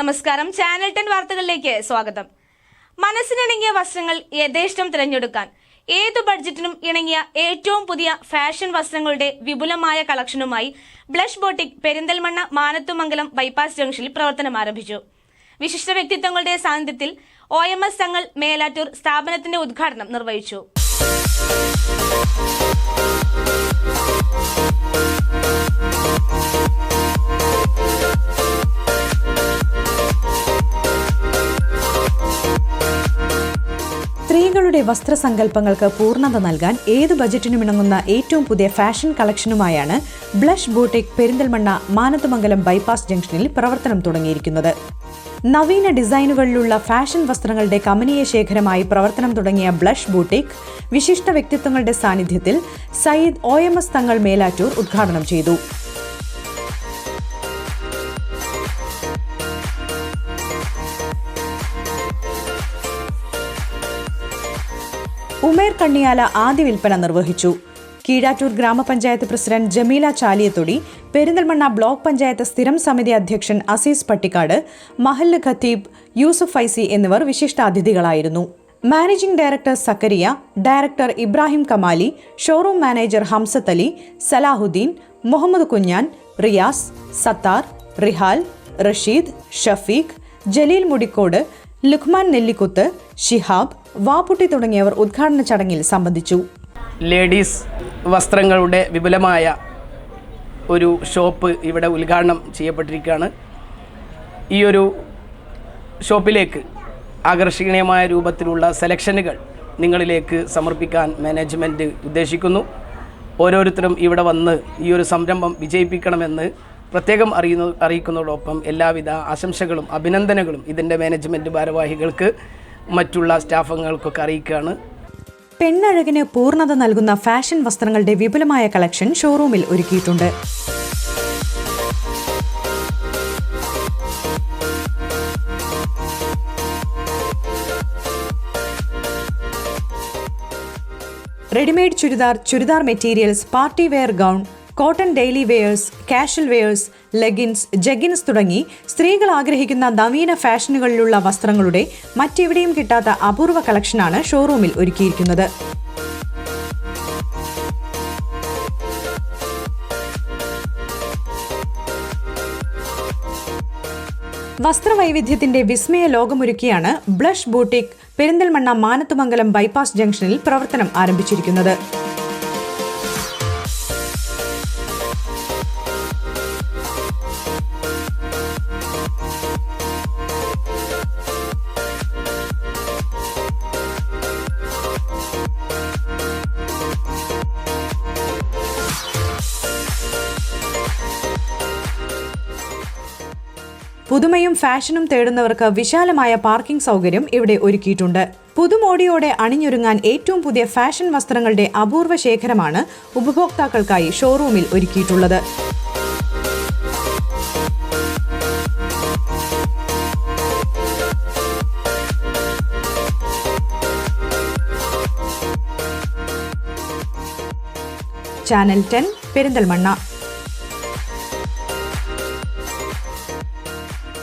നമസ്കാരം. Channel ten വാർത്തകളിലേക്ക് സ്വാഗതം. മനസ്സിനിണങ്ങിയ വസ്ത്രങ്ങൾ യഥേഷ്ടം തിരഞ്ഞെടുക്കാൻ ഏതു ബഡ്ജറ്റിനും ഇണങ്ങിയ ഏറ്റവും പുതിയ ഫാഷൻ വസ്ത്രങ്ങളുടെ വിപുലമായ കളക്ഷനുമായി blush boutique Perinthalmanna Manathumangalam bypass ജംഗ്ഷനിൽ പ്രവർത്തനം ആരംഭിച്ചു. വിശിഷ്ട വ്യക്തിത്വങ്ങളുടെ സാന്നിധ്യത്തിൽ ഒ എം എസ് തങ്ങൾ മേലാറ്റൂർ സ്ഥാപനത്തിന്റെ ഉദ്ഘാടനം നിർവഹിച്ചു. സ്ത്രീകളുടെ വസ്ത്രസങ്കല്പങ്ങൾക്ക് പൂർണത നൽകാൻ ഏത് ബജറ്റിനും ഇണങ്ങുന്ന ഏറ്റവും പുതിയ fashion കളക്ഷനുമായാണ് blush boutique Perinthalmanna Manathumangalam bypass ജംഗ്ഷനിൽ പ്രവർത്തനം തുടങ്ങിയിരിക്കുന്നത്. നവീന ഡിസൈനുകളിലുള്ള ഫാഷൻ വസ്ത്രങ്ങളുടെ കമനീയ ശേഖരമായി പ്രവർത്തനം തുടങ്ങിയ ബ്ലഷ് ബൂട്ടിക് വിശിഷ്ട വ്യക്തിത്വങ്ങളുടെ സാന്നിധ്യത്തിൽ സയ്യിദ് ഒ എം എസ് തങ്ങൾ മേലാറ്റൂർ ഉദ്ഘാടനം ചെയ്തു. ഉമേർ കണ്ണിയാല ആദ്യ വിൽപ്പന നിർവഹിച്ചു. കീഴാറ്റൂർ ഗ്രാമപഞ്ചായത്ത് പ്രസിഡന്റ് ജമീല ചാലിയത്തൊടി പെരിന്തൽമണ്ണ ബ്ലോക്ക് പഞ്ചായത്ത് സ്ഥിരം സമിതി അധ്യക്ഷൻ അസീസ് പട്ടിക്കാട് മഹല്ല് ഖത്തീബ് യൂസുഫ് ഫൈസി എന്നിവർ വിശിഷ്ടാതിഥികളായിരുന്നു. Managing director Zakariya director Ibrahim Kamali showroom manager Hamsath Ali Salahuddin Muhammad Kunjan Riyas Sathar Rihal Rasheed Shafeeq Jaleel Mudikkode Lukman Nellikuth Shihab Vapputty തുടങ്ങിയവർ ഉദ്ഘാടന ചടങ്ങിൽ സംബന്ധിച്ചു. ലേഡീസ് വസ്ത്രങ്ങളുടെ വിപുലമായ ഒരു ഷോപ്പ് ഇവിടെ ഉദ്ഘാടനം ചെയ്യപ്പെട്ടിരിക്കുകയാണ്. ഈ ഒരു ഷോപ്പിലേക്ക് ആകർഷണീയമായ രൂപത്തിലുള്ള സെലക്ഷനുകൾ നിങ്ങളിലേക്ക് സമർപ്പിക്കാൻ മാനേജ്മെന്റ് ഉദ്ദേശിക്കുന്നു. ഓരോരുത്തരും ഇവിടെ വന്ന് ഈ ഒരു സംരംഭം വിജയിപ്പിക്കണമെന്ന് പ്രത്യേകം അറിയുന്ന അറിയിക്കുന്നതോടൊപ്പം എല്ലാവിധ ആശംസകളും അഭിനന്ദനങ്ങളും ഇതിന്റെ മാനേജ്മെന്റ് ഭാരവാഹികൾക്ക് മറ്റുള്ള സ്റ്റാഫുകൾക്കൊക്കെ അറിയിക്കുകയാണ്. പെണ്ണഴകിന് പൂർണത നൽകുന്ന ഫാഷൻ വസ്ത്രങ്ങളുടെ വിപുലമായ കളക്ഷൻ ഷോറൂമിൽ ഒരുക്കിയിട്ടുണ്ട്. Readymade churidar churidar materials party wear gown cotton daily wears casual wears leggings jeggings തുടങ്ങി സ്ത്രീകൾ ആഗ്രഹിക്കുന്ന നവീന ഫാഷനുകളിലുള്ള വസ്ത്രങ്ങളുടെ മറ്റെവിടെയും കിട്ടാത്ത അപൂർവ കളക്ഷനാണ് ഷോറൂമിൽ ഒരുക്കിയിരിക്കുന്നത്. വസ്ത്രവൈവിധ്യത്തിന്റെ വിസ്മയ ലോകമൊരുക്കിയാണ് blush boutique Perinthalmanna Manathumangalam bypass ജംഗ്ഷനിൽ പ്രവർത്തനം ആരംഭിച്ചിരിക്കുന്നത്. പുതുമയും ഫാഷനും തേടുന്നവർക്ക് വിശാലമായ പാർക്കിംഗ് സൗകര്യം ഇവിടെ ഒരുക്കിയിട്ടുണ്ട്. പുതുമോടിയോടെ അണിഞ്ഞൊരുങ്ങാൻ ഏറ്റവും പുതിയ ഫാഷൻ വസ്ത്രങ്ങളുടെ അപൂർവ ശേഖരമാണ് ഉപഭോക്താക്കൾക്കായി ഷോറൂമിൽ ഒരുക്കിയിട്ടുള്ളത്. Channel ten Perinthalmanna.